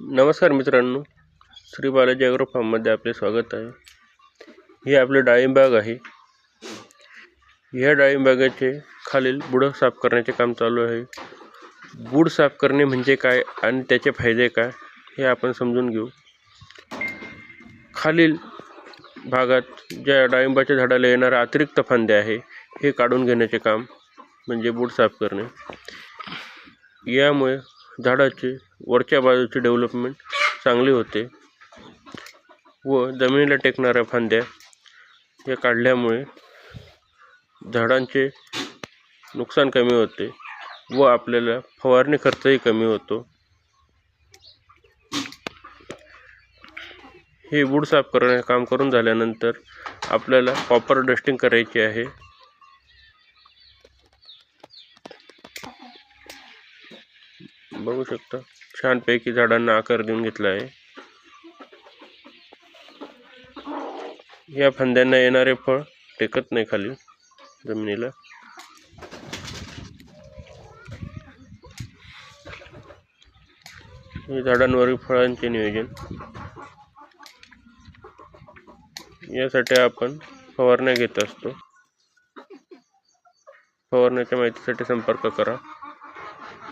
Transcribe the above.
नमस्कार मित्रांनो श्री बालाजी ॲग्रो फार्ममध्ये आपले स्वागत आहे. हे आपलं डाळिंबाग आहे. ह्या डाळिंबागाचे खालील बुडं साफ करण्याचे काम चालू आहे. बूड साफ करणे म्हणजे काय आणि त्याचे फायदे काय हे आपण समजून घेऊ. खालील भागात ज्या डाळिंबाच्या झाडाला येणारा अतिरिक्त फांदे आहे हे काढून घेण्याचे काम म्हणजे बूड साफ करणे. यामुळे झाडाचे वरच्या बाजूची डेव्हलपमेंट चांगली होते. व जमिनीला टेकणाऱ्या फांद्या या काढल्यामुळे झाडांचे नुकसान कमी होते व आपल्याला फवारणी खर्चही कमी होतो. हे बूड साफ करणे काम करून झाल्यानंतर आपल्याला कॉपर डस्टिंग करायची आहे. बघू शकता. छानपैकी झाडांना आकार देऊन घेतला आहे. या फांद्यांना येणारे फळ टेकत नाही खाली जमिनीला. झाडांवरील फळांचे नियोजन. यासाठी आपण फवारण्या घेत असतो. फवारण्याच्या माहितीसाठी संपर्क करा.